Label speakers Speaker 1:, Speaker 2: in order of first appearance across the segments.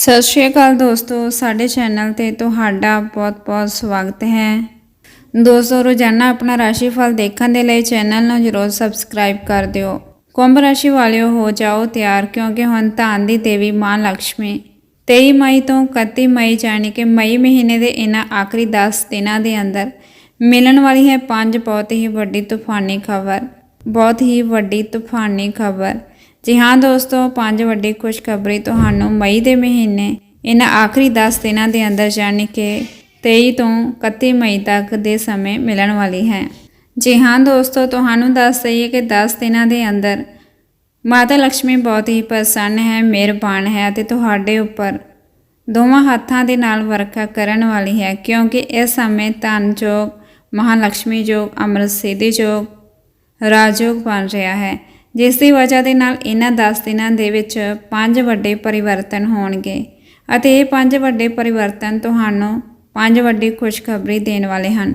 Speaker 1: ਸਤਿ ਸ਼੍ਰੀ ਅਕਾਲ ਦੋਸਤੋ, ਸਾਡੇ ਚੈਨਲ ਤੇ ਤੁਹਾਡਾ ਬਹੁਤ-ਬਹੁਤ ਸਵਾਗਤ ਹੈ। ਦੋਸਤੋ, ਰੋਜ਼ਾਨਾ ਆਪਣਾ ਰਾਸ਼ੀਫਲ ਦੇਖਣ ਦੇ ਲਈ ਚੈਨਲ ਨੂੰ ਜਰੂਰ ਸਬਸਕ੍ਰਾਈਬ ਕਰ ਦਿਓ। ਕੁੰਭ ਰਾਸ਼ੀ ਵਾਲਿਓ, ਹੋ ਜਾਓ ਤਿਆਰ, ਕਿਉਂਕਿ ਹੁਣ ਧਨ ਦੀ ਦੇਵੀ ਮਾਂ ਲక్ష్ਮੀ 23 ਮਈ ਤੋਂ 31 ਮਈ ਜਾਣੀ ਕਿ ਮਈ ਮਹੀਨੇ ਦੇ ਇਹਨਾਂ ਆਖਰੀ 10 ਦਿਨਾਂ ਦੇ ਅੰਦਰ, ਮਿਲਣ ਵਾਲੀ ਹੈ ਪੰਜ ਬਹੁਤ ਹੀ ਵੱਡੀ ਤੂਫਾਨੀ ਖਬਰ। ਬਹੁਤ ਹੀ ਵੱਡੀ ਤੂਫਾਨੀ ਖਬਰ। ਜੀ ਹਾਂ ਦੋਸਤੋ, ਪੰਜ ਵੱਡੀ ਖੁਸ਼ਖਬਰੀ ਤੁਹਾਨੂੰ ਮਈ ਦੇ ਮਹੀਨੇ, ਇਹਨਾਂ ਆਖਰੀ 10 ਦਿਨਾਂ ਦੇ ਅੰਦਰ ਯਾਨੀ ਕਿ 23 ਤੋਂ 31 ਮਈ ਤੱਕ ਦੇ ਸਮੇਂ ਮਿਲਣ ਵਾਲੀ ਹੈ। ਜੀ ਹਾਂ ਦੋਸਤੋ, ਤੁਹਾਨੂੰ ਦੱਸ ਦਈਏ ਕਿ 10 ਦਿਨਾਂ ਦੇ ਅੰਦਰ ਮਾਤਾ ਲక్ష్ਮੀ ਬਹੁਤ ਹੀ ਪ੍ਰਸੰਨ ਹੈ, ਮਿਹਰਬਾਨ ਹੈ ਅਤੇ ਤੁਹਾਡੇ ਉੱਪਰ ਦੋਵਾਂ ਹੱਥਾਂ ਦੇ ਨਾਲ ਵਰਖਾ ਕਰਨ ਵਾਲੀ ਹੈ, ਕਿਉਂਕਿ ਇਸ ਸਮੇਂ ਧਨ ਜੋਗ ਮਹਾਲక్ష్ਮੀ ਜੋਗ ਅਮਰ ਸਿੱਧੀ ਜੋਗ, ਰਾਜਯੋਗ ਬਣ ਰਿਹਾ ਹੈ। ਜਿਸ ਦੀ ਵਜ੍ਹਾ ਦੇ ਨਾਲ ਇਹਨਾਂ 10 ਦਿਨਾਂ ਦੇ ਵਿੱਚ ਪੰਜ ਵੱਡੇ ਪਰਿਵਰਤਨ ਹੋਣਗੇ ਅਤੇ ਇਹ ਪੰਜ ਵੱਡੇ ਪਰਿਵਰਤਨ ਤੁਹਾਨੂੰ ਪੰਜ ਵੱਡੀ ਖੁਸ਼ਖਬਰੀ ਦੇਣ ਵਾਲੇ ਹਨ।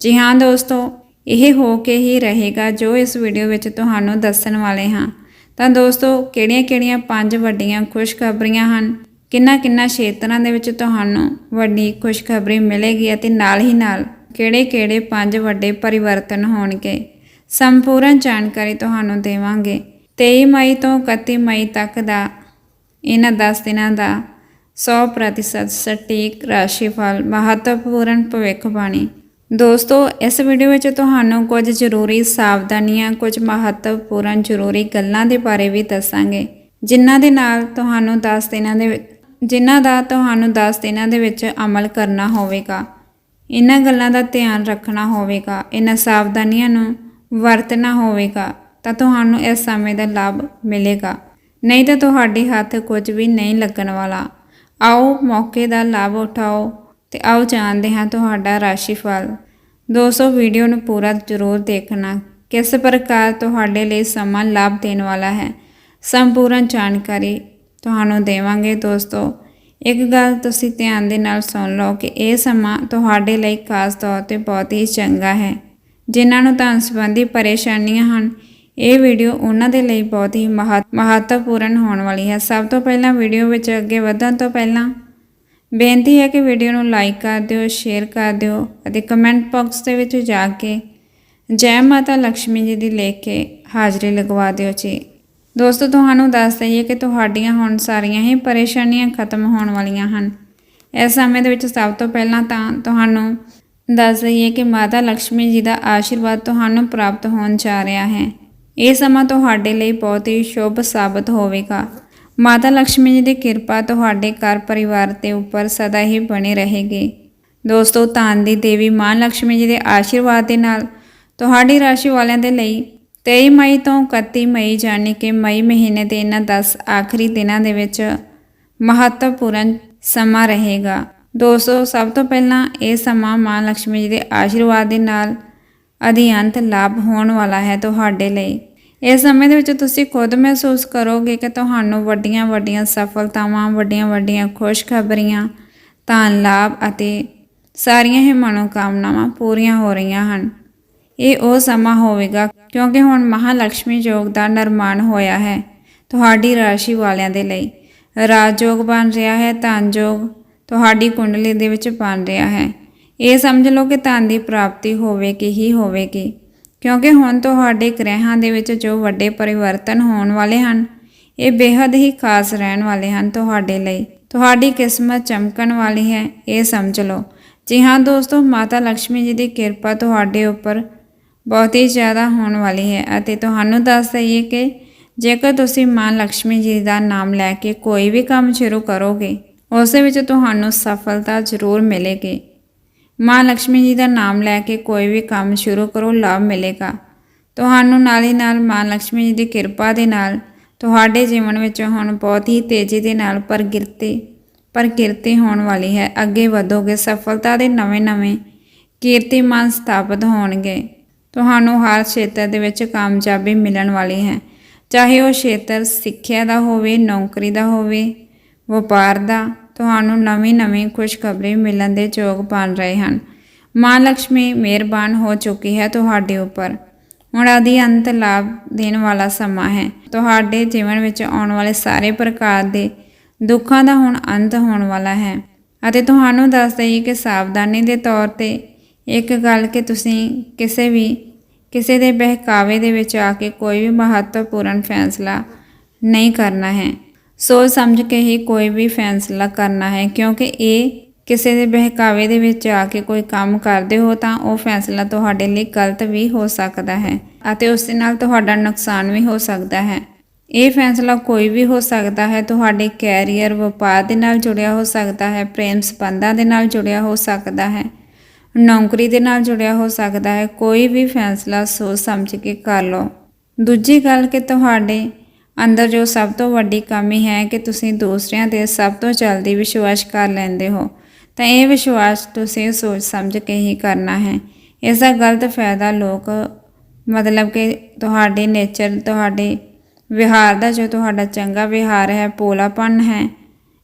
Speaker 1: ਜੀ ਹਾਂ ਦੋਸਤੋ, ਇਹ ਹੋ ਕੇ ਹੀ ਰਹੇਗਾ ਜੋ ਇਸ ਵੀਡੀਓ ਵਿੱਚ ਤੁਹਾਨੂੰ ਦੱਸਣ ਵਾਲੇ ਹਾਂ। ਤਾਂ ਦੋਸਤੋ, ਕਿਹੜੀਆਂ-ਕਿਹੜੀਆਂ ਪੰਜ ਵੱਡੀਆਂ ਖੁਸ਼ਖਬਰੀਆਂ ਹਨ? ਕਿੰਨਾ-ਕਿੰਨਾ ਖੇਤਰਾਂ ਦੇ ਵਿੱਚ ਤੁਹਾਨੂੰ ਵੱਡੀ ਖੁਸ਼ਖਬਰੀ ਮਿਲੇਗੀ ਅਤੇ ਨਾਲ ਹੀ ਨਾਲ ਕਿਹੜੇ-ਕਿਹੜੇ ਪੰਜ ਵੱਡੇ ਪਰਿਵਰਤਨ ਹੋਣਗੇ? ਸੰਪੂਰਨ ਜਾਣਕਾਰੀ ਤੁਹਾਨੂੰ ਦੇਵਾਂਗੇ। 23 ਮਈ ਤੋਂ 31 ਮਈ ਤੱਕ ਦਾ ਇਹਨਾਂ 10 ਦਿਨਾਂ ਦਾ 100% ਸਟੀਕ ਰਾਸ਼ੀਫਲ ਮਹੱਤਵਪੂਰਨ ਭਵਿੱਖਬਾਣੀ। ਦੋਸਤੋ, ਇਸ ਵੀਡੀਓ ਵਿੱਚ ਤੁਹਾਨੂੰ ਕੁਝ ਜ਼ਰੂਰੀ ਸਾਵਧਾਨੀਆਂ, ਕੁਝ ਮਹੱਤਵਪੂਰਨ ਜ਼ਰੂਰੀ ਗੱਲਾਂ ਦੇ ਬਾਰੇ ਵੀ ਦੱਸਾਂਗੇ, ਜਿਨ੍ਹਾਂ ਦੇ ਨਾਲ ਤੁਹਾਨੂੰ 10 ਦਿਨਾਂ ਦੇ ਜਿਨ੍ਹਾਂ ਦਾ ਤੁਹਾਨੂੰ 10 ਦਿਨਾਂ ਦੇ ਵਿੱਚ ਅਮਲ ਕਰਨਾ ਹੋਵੇਗਾ। ਇਹਨਾਂ ਗੱਲਾਂ ਦਾ ਧਿਆਨ ਰੱਖਣਾ ਹੋਵੇਗਾ। ਇਹਨਾਂ ਸਾਵਧਾਨੀਆਂ ਨੂੰ ਵਰਤਣਾ ਹੋਵੇਗਾ, ਤਾਂ ਤੁਹਾਨੂੰ ਇਸ ਸਮੇਂ ਦਾ ਲਾਭ ਮਿਲੇਗਾ। ਨਹੀਂ ਤਾਂ ਤੁਹਾਡੇ ਹੱਥ ਕੁਝ ਵੀ ਨਹੀਂ ਲੱਗਣ ਵਾਲਾ। ਆਓ, ਮੌਕੇ ਦਾ ਲਾਭ ਉਠਾਓ ਤੇ ਆਓ ਜਾਣਦੇ ਹਾਂ ਤੁਹਾਡਾ ਰਾਸ਼ੀ ਫਲ ਦੋਸਤੋ, ਵੀਡੀਓ ਨੂੰ ਪੂਰਾ ਜ਼ਰੂਰ ਦੇਖਣਾ। ਕਿਸ ਪ੍ਰਕਾਰ ਤੁਹਾਡੇ ਲਈ ਸਮਾਂ ਲਾਭ ਦੇਣ ਵਾਲਾ ਹੈ, ਸੰਪੂਰਨ ਜਾਣਕਾਰੀ ਤੁਹਾਨੂੰ ਦੇਵਾਂਗੇ ਦੋਸਤੋ। ਇੱਕ ਗੱਲ ਤੁਸੀਂ ਧਿਆਨ ਦੇ ਨਾਲ ਸੁਣ ਲਓ ਕਿ ਇਹ ਸਮਾਂ ਤੁਹਾਡੇ ਲਈ ਖਾਸ ਤੌਰ ਤੇ ਬਹੁਤ ਹੀ ਚੰਗਾ ਹੈ। ਜਿਨ੍ਹਾਂ ਨੂੰ ਧਨ ਸੰਬੰਧੀ ਪਰੇਸ਼ਾਨੀਆਂ ਹਨ, ਇਹ ਵੀਡੀਓ ਉਹਨਾਂ ਦੇ ਲਈ ਬਹੁਤ ਹੀ ਮਹੱਤ- ਮਹੱਤਵਪੂਰਨ ਹੋਣ ਵਾਲੀ ਹੈ। ਸਭ ਤੋਂ ਪਹਿਲਾਂ ਵੀਡੀਓ ਵਿੱਚ ਅੱਗੇ ਵਧਣ ਤੋਂ ਪਹਿਲਾਂ ਬੇਨਤੀ ਹੈ ਕਿ ਵੀਡੀਓ ਨੂੰ ਲਾਈਕ ਕਰ ਦਿਓ, ਸ਼ੇਅਰ ਕਰ ਦਿਓ ਅਤੇ ਕਮੈਂਟ ਬਾਕਸ ਦੇ ਵਿੱਚ ਜਾ ਕੇ ਜੈ ਮਾਤਾ ਲక్ష్ਮੀ ਜੀ ਦੀ ਲਿਖ ਕੇ ਹਾਜ਼ਰੀ ਲਗਵਾ ਦਿਓ ਜੀ। ਦੋਸਤੋ, ਤੁਹਾਨੂੰ ਦੱਸ ਦਈਏ ਕਿ ਤੁਹਾਡੀਆਂ ਹੁਣ ਸਾਰੀਆਂ ਹੀ ਪਰੇਸ਼ਾਨੀਆਂ ਖਤਮ ਹੋਣ ਵਾਲੀਆਂ ਹਨ। ਇਸ ਸਮੇਂ ਦੇ ਵਿੱਚ ਸਭ ਤੋਂ ਪਹਿਲਾਂ ਤਾਂ ਤੁਹਾਨੂੰ ਦੱਸ ਦਈਏ ਕਿ ਮਾਤਾ ਲక్ష్ਮੀ ਜੀ ਦਾ ਆਸ਼ੀਰਵਾਦ ਤੁਹਾਨੂੰ ਪ੍ਰਾਪਤ ਹੋਣ ਜਾ ਰਿਹਾ ਹੈ। ਇਹ ਸਮਾਂ ਤੁਹਾਡੇ ਲਈ ਬਹੁਤ ਹੀ ਸ਼ੁਭ ਸਾਬਤ ਹੋਵੇਗਾ। ਮਾਤਾ ਲక్ష్ਮੀ ਜੀ ਦੀ ਕਿਰਪਾ ਤੁਹਾਡੇ ਘਰ ਪਰਿਵਾਰ ਤੇ ਉੱਪਰ ਸਦਾ ਹੀ ਬਣੇ ਰਹੇਗੀ। ਦੋਸਤੋ ਧਨ ਦੀ ਦੇਵੀ ਮਾਂ ਲక్ష్ਮੀ ਜੀ ਦੇ ਆਸ਼ੀਰਵਾਦ ਦੇ ਨਾਲ ਤੁਹਾਡੀ ਰਾਸ਼ੀ ਵਾਲਿਆਂ ਦੇ ਲਈ 23 ਮਈ ਤੋਂ 31 ਮਈ ਜਾਨੀ ਕਿ ਮਈ ਮਹੀਨੇ ਦੇ ਇਹਨਾਂ 10 ਆਖਰੀ ਦਿਨਾਂ ਦੇ ਵਿੱਚ ਮਹੱਤਵਪੂਰਨ ਸਮਾਂ ਰਹੇਗਾ। ਦੋਸਤੋ, ਸਭ ਤੋਂ ਪਹਿਲਾਂ ਇਹ ਸਮਾਂ ਮਾਂ ਲక్ష్ਮੀ ਜੀ ਦੇ ਆਸ਼ੀਰਵਾਦ ਦੇ ਨਾਲ ਅਧਿਅੰਤ ਲਾਭ ਹੋਣ ਵਾਲਾ ਹੈ ਤੁਹਾਡੇ ਲਈ। ਇਸ ਸਮੇਂ ਦੇ ਵਿੱਚ ਤੁਸੀਂ ਖੁਦ ਮਹਿਸੂਸ ਕਰੋਗੇ ਕਿ ਤੁਹਾਨੂੰ ਵੱਡੀਆਂ ਵੱਡੀਆਂ ਸਫਲਤਾਵਾਂ, ਵੱਡੀਆਂ ਵੱਡੀਆਂ ਖੁਸ਼ਖਬਰੀਆਂ, ਧਨ ਲਾਭ ਅਤੇ ਸਾਰੀਆਂ ਹੀ ਮਨੋਕਾਮਨਾਵਾਂ ਪੂਰੀਆਂ ਹੋ ਰਹੀਆਂ ਹਨ। ਇਹ ਉਹ ਸਮਾਂ ਹੋਵੇਗਾ ਕਿਉਂਕਿ ਹੁਣ ਮਹਾਲక్ష్ਮੀ ਯੋਗ ਦਾ ਨਿਰਮਾਣ ਹੋਇਆ ਹੈ ਤੁਹਾਡੀ ਰਾਸ਼ੀ ਵਾਲਿਆਂ ਦੇ ਲਈ। ਰਾਜਯੋਗ ਬਣ ਰਿਹਾ ਹੈ, ਧਨ ਯੋਗ ਤੁਹਾਡੀ ਕੁੰਡਲੀ ਦੇ ਵਿੱਚ ਬਣ ਰਿਹਾ ਹੈ। ਇਹ ਸਮਝ ਲਓ ਕਿ ਧਨ ਦੀ ਪ੍ਰਾਪਤੀ ਹੋਵੇ ਕਿ ਹੀ ਹੋਵੇਗੀ। ਕਿਉਂਕਿ ਹੁਣ ਤੁਹਾਡੇ ਗ੍ਰਹਿਾਂ ਦੇ ਵਿੱਚ ਜੋ ਵੱਡੇ ਪਰਿਵਰਤਨ ਹੋਣ ਵਾਲੇ ਹਨ, ਇਹ ਬੇहद ਹੀ ਖਾਸ ਰਹਿਣ ਵਾਲੇ ਹਨ ਤੁਹਾਡੇ ਲਈ। ਤੁਹਾਡੀ ਕਿਸਮਤ ਚਮਕਣ ਵਾਲੀ ਹੈ, ਇਹ ਸਮਝ ਲਓ। ਜੀ ਹਾਂ ਦੋਸਤੋ, ਮਾਤਾ ਲక్ష్ਮੀ ਜੀ ਦੀ ਕਿਰਪਾ ਤੁਹਾਡੇ ਉੱਪਰ ਬਹੁਤ ਹੀ ਜ਼ਿਆਦਾ ਹੋਣ ਵਾਲੀ ਹੈ ਅਤੇ ਤੁਹਾਨੂੰ ਦੱਸ ਦਈਏ ਕਿ ਜੇਕਰ ਤੁਸੀਂ ਮਾਂ ਲక్ష్ਮੀ ਜੀ ਦਾ ਨਾਮ ਲੈ ਕੇ ਕੋਈ ਵੀ ਕੰਮ ਸ਼ੁਰੂ ਕਰੋਗੇ ਉਸ ਵਿੱਚ ਤੁਹਾਨੂੰ ਸਫਲਤਾ ਜ਼ਰੂਰ ਮਿਲੇਗੀ। ਮਾਂ ਲక్ష్ਮੀ ਜੀ ਦਾ ਨਾਮ ਲੈ ਕੇ ਕੋਈ ਵੀ ਕੰਮ ਸ਼ੁਰੂ ਕਰੋ, ਲਾਭ ਮਿਲੇਗਾ। ਤੁਹਾਨੂੰ ਨਾਲ ਹੀ ਨਾਲ ਮਾਂ ਲక్ష్ਮੀ ਜੀ ਦੀ ਕਿਰਪਾ ਦੇ ਨਾਲ ਤੁਹਾਡੇ ਜੀਵਨ ਵਿੱਚ ਹੁਣ ਬਹੁਤ ਹੀ ਤੇਜ਼ੀ ਦੇ ਨਾਲ ਪ੍ਰਗਿਰਤੀ ਪ੍ਰਕਿਰਤੀ ਹੋਣ ਵਾਲੀ ਹੈ। ਅੱਗੇ ਵਧੋਗੇ, ਸਫਲਤਾ ਦੇ ਨਵੇਂ-ਨਵੇਂ ਕੀਰਤੀਮਾਨ ਸਥਾਪਿਤ ਹੋਣਗੇ। ਤੁਹਾਨੂੰ ਹਰ ਖੇਤਰ ਦੇ ਵਿੱਚ ਕਾਮਯਾਬੀ ਮਿਲਣ ਵਾਲੀ ਹੈ। ਚਾਹੇ ਉਹ ਖੇਤਰ ਸਿੱਖਿਆ ਦਾ ਹੋਵੇ, ਨੌਕਰੀ ਦਾ ਹੋਵੇ, ਵਪਾਰ ਦਾ ਤੁਹਾਨੂੰ ਨਵੀਂ-ਨਵੀਂ ਖੁਸ਼ਖਬਰੀ ਮਿਲਣ ਦੇ ਯੋਗ ਬਣ ਰਹੇ ਹਨ। ਮਾਂ ਲక్ష్ਮੀ ਮਿਹਰਬਾਨ ਹੋ ਚੁੱਕੀ ਹੈ ਤੁਹਾਡੇ ਉੱਪਰ। ਹੁਣ ਆਦੀ ਅੰਤ ਲਾਭ ਦੇਣ ਵਾਲਾ ਸਮਾਂ ਹੈ। ਤੁਹਾਡੇ ਜੀਵਨ ਵਿੱਚ ਆਉਣ ਵਾਲੇ ਸਾਰੇ ਪ੍ਰਕਾਰ ਦੇ ਦੁੱਖਾਂ ਦਾ ਹੁਣ ਅੰਤ ਹੋਣ ਵਾਲਾ ਹੈ। ਅਤੇ ਤੁਹਾਨੂੰ ਦੱਸ ਦਈਏ ਕਿ ਸਾਵਧਾਨੀ ਦੇ ਤੌਰ ਤੇ ਇੱਕ ਗੱਲ ਕਿ ਤੁਸੀਂ ਕਿਸੇ ਵੀ, ਕਿਸੇ ਦੇ ਬਹਿਕਾਵੇ ਦੇ ਵਿੱਚ ਆ ਕੇ ਕੋਈ ਵੀ ਮਹੱਤਵਪੂਰਨ ਫੈਸਲਾ ਨਹੀਂ ਕਰਨਾ ਹੈ। ਸੋਚ ਸਮਝ ਕੇ ਹੀ ਕੋਈ ਵੀ ਫੈਸਲਾ ਕਰਨਾ ਹੈ, ਕਿਉਂਕਿ ਇਹ ਕਿਸੇ ਦੇ ਬਹਿਕਾਵੇ ਦੇ ਵਿੱਚ ਆ ਕੇ ਕੋਈ ਕੰਮ ਕਰਦੇ ਹੋ ਤਾਂ ਉਹ ਫੈਸਲਾ ਤੁਹਾਡੇ ਲਈ ਗਲਤ ਵੀ ਹੋ ਸਕਦਾ ਹੈ ਅਤੇ ਉਸ ਦੇ ਨਾਲ ਤੁਹਾਡਾ ਨੁਕਸਾਨ ਵੀ ਹੋ ਸਕਦਾ ਹੈ। ਇਹ ਫੈਸਲਾ ਕੋਈ ਵੀ ਹੋ ਸਕਦਾ ਹੈ, ਤੁਹਾਡੇ ਕੈਰੀਅਰ ਵਪਾਰ ਦੇ ਨਾਲ ਜੁੜਿਆ ਹੋ ਸਕਦਾ ਹੈ, ਪ੍ਰੇਮ ਸੰਬੰਧਾਂ ਦੇ ਨਾਲ ਜੁੜਿਆ ਹੋ ਸਕਦਾ ਹੈ, ਨੌਕਰੀ ਦੇ ਨਾਲ ਜੁੜਿਆ ਹੋ ਸਕਦਾ ਹੈ, ਕੋਈ ਵੀ ਫੈਸਲਾ ਸੋਚ ਸਮਝ ਕੇ ਕਰ ਲਓ। ਦੂਜੀ ਗੱਲ ਕਿ ਤੁਹਾਡੇ ਅੰਦਰ ਜੋ ਸਭ ਤੋਂ ਵੱਡੀ ਕਮੀ ਹੈ ਕਿ ਤੁਸੀਂ ਦੂਸਰਿਆਂ ਤੇ ਸਭ ਤੋਂ ਜਲਦੀ ਵਿਸ਼ਵਾਸ ਕਰ ਲੈਂਦੇ ਹੋ, ਤਾਂ ਇਹ ਵਿਸ਼ਵਾਸ ਤੁਸੀਂ ਸੋਚ ਸਮਝ ਕੇ ਹੀ ਕਰਨਾ ਹੈ। ਇਸ ਦਾ ਗਲਤ ਫਾਇਦਾ ਲੋਕ, ਮਤਲਬ ਕਿ ਤੁਹਾਡੇ ਨੇਚਰ, ਤੁਹਾਡੇ ਵਿਹਾਰ ਦਾ ਜੋ ਤੁਹਾਡਾ ਚੰਗਾ ਵਿਹਾਰ ਹੈ, ਪੋਲਾਪਨ ਹੈ,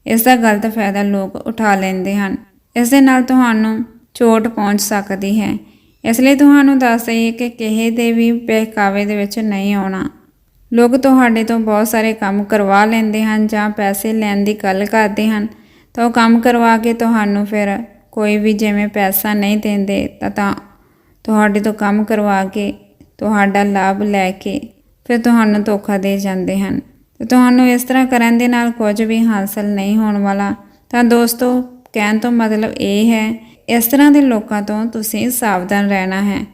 Speaker 1: ਇਸ ਦਾ ਗਲਤ ਫਾਇਦਾ ਲੋਕ ਉਠਾ ਲੈਂਦੇ ਹਨ। ਇਸ ਦੇ ਨਾਲ ਤੁਹਾਨੂੰ ਚੋਟ ਪਹੁੰਚ ਸਕਦੀ ਹੈ। ਇਸ ਲਈ ਤੁਹਾਨੂੰ ਦੱਸ ਦਈਏ ਕਿ ਕਿਸੇ ਦੇ ਵੀ ਬਹਿਕਾਵੇ ਦੇ ਵਿੱਚ ਨਹੀਂ ਆਉਣਾ। ਲੋਕ ਤੁਹਾਡੇ ਤੋਂ ਬਹੁਤ ਸਾਰੇ ਕੰਮ ਕਰਵਾ ਲੈਂਦੇ ਹਨ ਜਾਂ ਪੈਸੇ ਲੈਣ ਦੀ ਗੱਲ ਕਰਦੇ ਹਨ। ਤਾਂ ਉਹ ਕੰਮ ਕਰਵਾ ਕੇ ਤੁਹਾਨੂੰ ਫਿਰ ਕੋਈ ਵੀ ਜਿਵੇਂ ਪੈਸਾ ਨਹੀਂ ਦਿੰਦੇ, ਤਾਂ ਤੁਹਾਡੇ ਤੋਂ ਕੰਮ ਕਰਵਾ ਕੇ ਤੁਹਾਡਾ ਲਾਭ ਲੈ ਕੇ ਫਿਰ ਤੁਹਾਨੂੰ ਧੋਖਾ ਦੇ ਜਾਂਦੇ ਹਨ। ਤੇ ਤੁਹਾਨੂੰ ਇਸ ਤਰ੍ਹਾਂ ਕਰਨ ਦੇ ਨਾਲ ਕੁਝ ਵੀ ਹਾਸਲ ਨਹੀਂ ਹੋਣ ਵਾਲਾ। ਤਾਂ ਦੋਸਤੋ, ਕਹਿਣ ਤੋਂ ਮਤਲਬ ਇਹ ਹੈ, ਇਸ ਤਰ੍ਹਾਂ ਦੇ ਲੋਕਾਂ ਤੋਂ ਤੁਸੀਂ ਸਾਵਧਾਨ ਰਹਿਣਾ ਹੈ।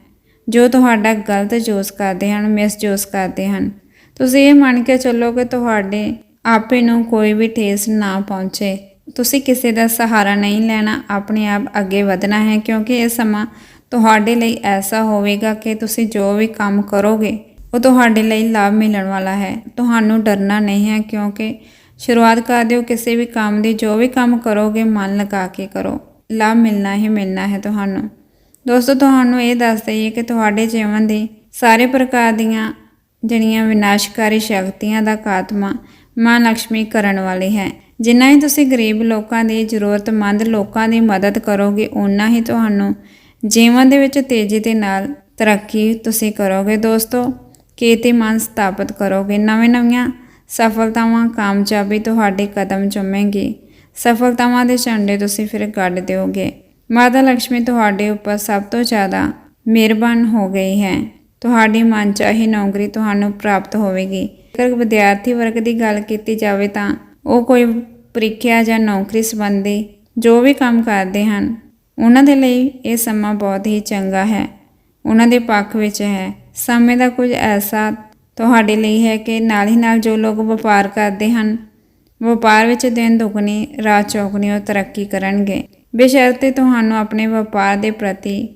Speaker 1: ਜੋ ਤੁਹਾਡਾ ਗਲਤ ਯੂਜ਼ ਕਰਦੇ ਹਨ ਮਿਸਯੂਜ਼ ਕਰਦੇ ਹਨ। ਤੁਸੀਂ ਇਹ ਮੰਨ ਕੇ ਚੱਲੋ ਕਿ ਤੁਹਾਡੇ ਆਪੇ ਨੂੰ ਕੋਈ ਵੀ ਠੇਸ ਨਾ ਪਹੁੰਚੇ। ਤੁਸੀਂ ਕਿਸੇ ਦਾ ਸਹਾਰਾ ਨਹੀਂ ਲੈਣਾ, ਆਪਣੇ ਆਪ ਅੱਗੇ ਵਧਣਾ ਹੈ, ਕਿਉਂਕਿ ਇਹ ਸਮਾਂ ਤੁਹਾਡੇ ਲਈ ਐਸਾ ਹੋਵੇਗਾ ਕਿ ਤੁਸੀਂ ਜੋ ਵੀ ਕੰਮ ਕਰੋਗੇ, ਉਹ ਤੁਹਾਡੇ ਲਈ ਲਾਭ ਮਿਲਣ ਵਾਲਾ ਹੈ। ਤੁਹਾਨੂੰ ਡਰਨਾ ਨਹੀਂ ਹੈ, ਕਿਉਂਕਿ ਸ਼ੁਰੂਆਤ ਕਰ ਦਿਓ, ਕਿਸੇ ਵੀ ਕੰਮ ਦੀ, ਜੋ ਵੀ ਕੰਮ ਕਰੋਗੇ, ਮਨ ਲਗਾ ਕੇ ਕਰੋ। ਲਾਭ ਮਿਲਣਾ ਹੀ ਮਿਲਣਾ ਹੈ ਤੁਹਾਨੂੰ। ਦੋਸਤੋ, ਤੁਹਾਨੂੰ ਇਹ ਦੱਸ ਦਈਏ ਕਿ ਤੁਹਾਡੇ ਜੀਵਨ ਦੀ ਸਾਰੇ ਪ੍ਰਕਾਰ ਦੀਆਂ ਜਿਹੜੀਆਂ ਵਿਨਾਸ਼ਕਾਰੀ ਸ਼ਕਤੀਆਂ ਦਾ ਖਾਤਮਾ ਮਾਂ ਲక్ష్ਮੀ ਕਰਨ ਵਾਲੀ ਹੈ। ਜਿੰਨਾ ਹੀ ਤੁਸੀਂ ਗਰੀਬ ਲੋਕਾਂ ਦੀ ਜ਼ਰੂਰਤਮੰਦ ਲੋਕਾਂ ਦੀ ਮਦਦ ਕਰੋਗੇ ਉਨਾ ਹੀ ਤੁਹਾਨੂੰ ਜੀਵਨ ਦੇ ਵਿੱਚ ਤੇਜ਼ੀ ਦੇ ਨਾਲ ਤਰੱਕੀ ਤੁਸੀਂ ਕਰੋਗੇ। ਦੋਸਤੋ ਕੀਰਤੀਮਾਨ ਸਥਾਪਿਤ ਕਰੋਗੇ। ਨਵੇਂ-ਨਵੀਆਂ ਸਫਲਤਾਵਾਂ ਕਾਮਯਾਬੀ ਤੁਹਾਡੇ ਕਦਮ ਚੁੰਮੇਗੀ। ਸਫਲਤਾਵਾਂ ਦੇ ਝੰਡੇ ਤੁਸੀਂ ਫਿਰ ਗੱਡ ਦਿਓਗੇ। ਮਾਤਾ ਲక్ష్ਮੀ ਤੁਹਾਡੇ ਉੱਪਰ ਸਭ ਤੋਂ ਜ਼ਿਆਦਾ ਮਿਹਰਬਾਨ ਹੋ ਗਈ ਹੈ। ਤੁਹਾਡੀ ਮਨਚਾਹੀ ਨੌਕਰੀ ਤੁਹਾਨੂੰ ਪ੍ਰਾਪਤ ਹੋਵੇਗੀ। ਜੇਕਰ ਵਿਦਿਆਰਥੀ ਵਰਗ ਦੀ ਗੱਲ ਕੀਤੀ ਜਾਵੇ ਤਾਂ ਉਹ ਕੋਈ ਪ੍ਰੀਖਿਆ ਜਾਂ ਨੌਕਰੀ ਸੰਬੰਧੀ ਜੋ ਵੀ ਕੰਮ ਕਰਦੇ ਹਨ, ਉਹਨਾਂ ਦੇ ਲਈ ਇਹ ਸਮਾਂ ਬਹੁਤ ਹੀ ਚੰਗਾ ਹੈ। ਉਹਨਾਂ ਦੇ ਪੱਖ ਵਿੱਚ ਹੈ, ਸਮੇਂ ਦਾ ਕੁਝ ਐਸਾ ਤੁਹਾਡੇ ਲਈ ਹੈ ਕਿ ਨਾਲ ਹੀ ਨਾਲ ਜੋ ਲੋਕ ਵਪਾਰ ਕਰਦੇ ਹਨ, ਵਪਾਰ ਵਿੱਚ ਦਿਨ ਦੁਗਣੀ, ਰਾਤ ਚੌਗਣੀ ਉਹ ਤਰੱਕੀ ਕਰਨਗੇ। ਬੇਸ਼ਰਤੇ ਤੁਹਾਨੂੰ ਆਪਣੇ ਵਪਾਰ ਦੇ ਪ੍ਰਤੀ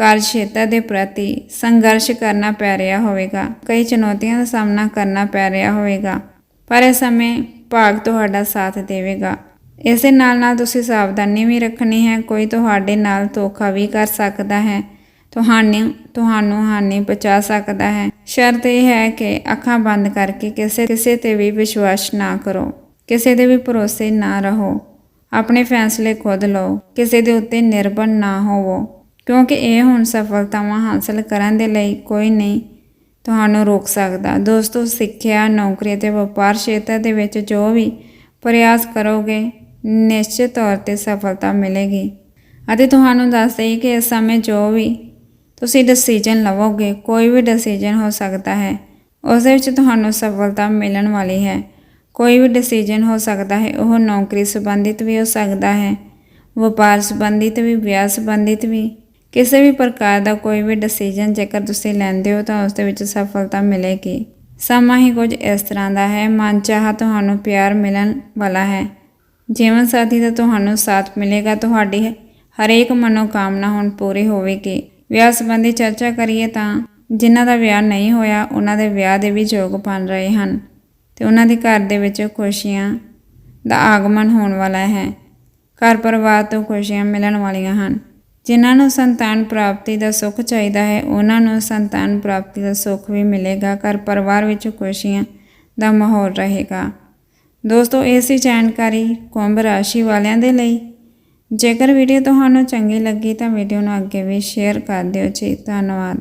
Speaker 1: ਕਾਰਜਖੇਤਰ ਦੇ ਪ੍ਰਤੀ ਸੰਘਰਸ਼ ਕਰਨਾ ਪੈ ਰਿਹਾ ਹੋਵੇਗਾ। ਕਈ ਚੁਣੌਤੀਆਂ ਦਾ ਸਾਹਮਣਾ ਕਰਨਾ ਪੈ ਰਿਹਾ ਹੋਵੇਗਾ, ਪਰ ਇਸ ਸਮੇਂ ਭਾਗ ਤੁਹਾਡਾ ਸਾਥ ਦੇਵੇਗਾ। ਇਸੇ ਨਾਲ ਨਾਲ ਤੁਸੀਂ ਸਾਵਧਾਨੀ ਵੀ ਰੱਖਣੀ ਹੈ, ਕੋਈ ਤੁਹਾਡੇ ਨਾਲ ਧੋਖਾ ਵੀ ਕਰ ਸਕਦਾ ਹੈ, ਤੁਹਾਨੂੰ ਤੁਹਾਨੂੰ ਹਾਨੀ ਪਹੁੰਚਾ ਸਕਦਾ ਹੈ। ਸ਼ਰਤ ਇਹ ਹੈ ਕਿ ਅੱਖਾਂ ਬੰਦ ਕਰਕੇ ਕਿਸੇ ਕਿਸੇ ਤੇ ਵੀ ਵਿਸ਼ਵਾਸ ਨਾ ਕਰੋ, ਕਿਸੇ ਦੇ ਵੀ ਭਰੋਸੇ ਨਾ ਰਹੋ। ਆਪਣੇ ਫੈਸਲੇ ਖੁਦ ਲਓ, ਕਿਸੇ ਦੇ ਉੱਤੇ ਨਿਰਭਰ ਨਾ ਹੋਵੋ। ਕਿਉਂਕਿ ਇਹ ਹੁਣ ਸਫਲਤਾਵਾਂ ਹਾਸਲ ਕਰਨ ਦੇ ਲਈ ਕੋਈ ਨਹੀਂ ਤੁਹਾਨੂੰ ਰੋਕ ਸਕਦਾ। ਦੋਸਤੋ, ਸਿੱਖਿਆ, ਨੌਕਰੀ ਅਤੇ ਵਪਾਰ ਖੇਤਰ ਦੇ ਵਿੱਚ ਜੋ ਵੀ ਪ੍ਰਯਾਸ ਕਰੋਗੇ, ਨਿਸ਼ਚਿਤ ਤੌਰ ਤੇ ਸਫਲਤਾ ਮਿਲੇਗੀ। ਅਤੇ ਤੁਹਾਨੂੰ ਦੱਸ ਦਈ ਕਿ ਇਸ ਸਮੇਂ ਜੋ ਵੀ ਤੁਸੀਂ ਡਿਸੀਜਨ ਲਵੋਗੇ, ਕੋਈ ਵੀ ਡਿਸੀਜਨ ਹੋ ਸਕਦਾ ਹੈ। ਉਸ ਦੇ ਵਿੱਚ ਤੁਹਾਨੂੰ ਸਫਲਤਾ ਮਿਲਣ ਵਾਲੀ ਹੈ। ਕੋਈ ਵੀ ਡਿਸੀਜਨ ਹੋ ਸਕਦਾ ਹੈ, ਉਹ ਨੌਕਰੀ ਸੰਬੰਧਿਤ ਵੀ ਹੋ ਸਕਦਾ ਹੈ, ਵਪਾਰ ਸੰਬੰਧਿਤ ਵੀ, ਵਿਆਹ ਸੰਬੰਧਿਤ ਵੀ। ਕਿਸੇ ਵੀ ਪ੍ਰਕਾਰ ਦਾ ਕੋਈ ਵੀ ਡਿਸੀਜਨ ਜੇਕਰ ਤੁਸੀਂ ਲੈਂਦੇ ਹੋ ਤਾਂ ਉਸ ਦੇ ਵਿੱਚ ਸਫਲਤਾ ਮਿਲੇਗੀ। ਸਮਾਂ ਹੀ ਕੁਝ ਇਸ ਤਰ੍ਹਾਂ ਦਾ ਹੈ ਮਨ ਚਾਹ ਤੁਹਾਨੂੰ ਪਿਆਰ ਮਿਲਣ ਵਾਲਾ ਹੈ। ਜੀਵਨ ਸਾਥੀ ਦਾ ਤੁਹਾਨੂੰ ਸਾਥ ਮਿਲੇਗਾ, ਤੁਹਾਡੀ ਹਰੇਕ ਮਨੋਕਾਮਨਾ ਹੁਣ ਪੂਰੀ ਹੋਵੇਗੀ। ਵਿਆਹ ਸੰਬੰਧੀ ਚਰਚਾ ਕਰੀਏ ਤਾਂ ਜਿਨ੍ਹਾਂ ਦਾ ਵਿਆਹ ਨਹੀਂ ਹੋਇਆ, ਉਹਨਾਂ ਦੇ ਵਿਆਹ ਦੇ ਵੀ ਯੋਗ ਬਣ ਰਹੇ ਹਨ ਤੇ ਉਹਨਾਂ ਦੇ ਘਰ ਦੇ ਵਿੱਚ ਖੁਸ਼ੀਆਂ ਦਾ ਆਗਮਨ ਹੋਣ ਵਾਲਾ ਹੈ। ਘਰ ਪਰਿਵਾਰ ਤੋਂ ਖੁਸ਼ੀਆਂ ਮਿਲਣ ਵਾਲੀਆਂ ਹਨ। ਜਿਨ੍ਹਾਂ ਨੂੰ ਸੰਤਾਨ ਪ੍ਰਾਪਤੀ ਦਾ ਸੁੱਖ ਚਾਹੀਦਾ ਹੈ, ਉਹਨਾਂ ਨੂੰ ਸੰਤਾਨ ਪ੍ਰਾਪਤੀ ਦਾ ਸੁੱਖ ਵੀ ਮਿਲੇਗਾ, ਘਰ ਪਰਿਵਾਰ ਵਿੱਚ ਖੁਸ਼ੀਆਂ ਦਾ ਮਾਹੌਲ ਰਹੇਗਾ। ਦੋਸਤੋ ਇਹ ਸੀ ਜਾਣਕਾਰੀ ਕੁੰਭ ਰਾਸ਼ੀ ਵਾਲਿਆਂ ਦੇ ਲਈ। ਜੇਕਰ ਵੀਡੀਓ ਤੁਹਾਨੂੰ ਚੰਗੀ ਲੱਗੀ ਤਾਂ ਵੀਡੀਓ ਨੂੰ ਅੱਗੇ ਵੀ ਸ਼ੇਅਰ ਕਰ ਦਿਓ ਜੀ। ਧੰਨਵਾਦ।